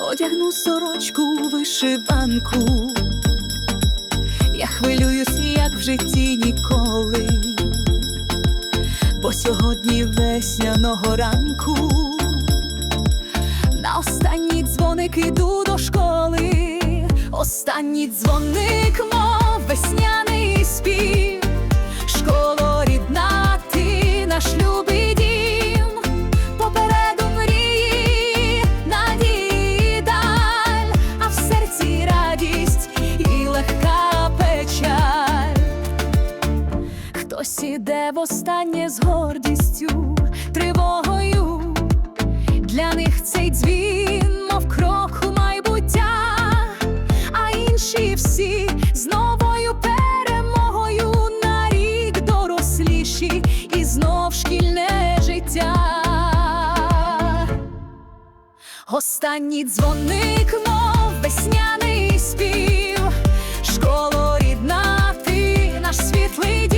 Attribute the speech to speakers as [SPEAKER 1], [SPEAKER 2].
[SPEAKER 1] одягну сорочку вишиванку. Я хвилююсь, як в житті ніколи, бо сьогодні весняного ранку. На останній дзвоник іду до школи. Останній дзвоник, мов весняний спів. Хтось іде востаннє з гордістю, тривогою. Для них цей дзвін, мов крок у майбуття, а інші всі з новою перемогою на рік доросліші і знов шкільне життя. Останній дзвоник, мов весняний спів, школо рідна, ти наш світлий.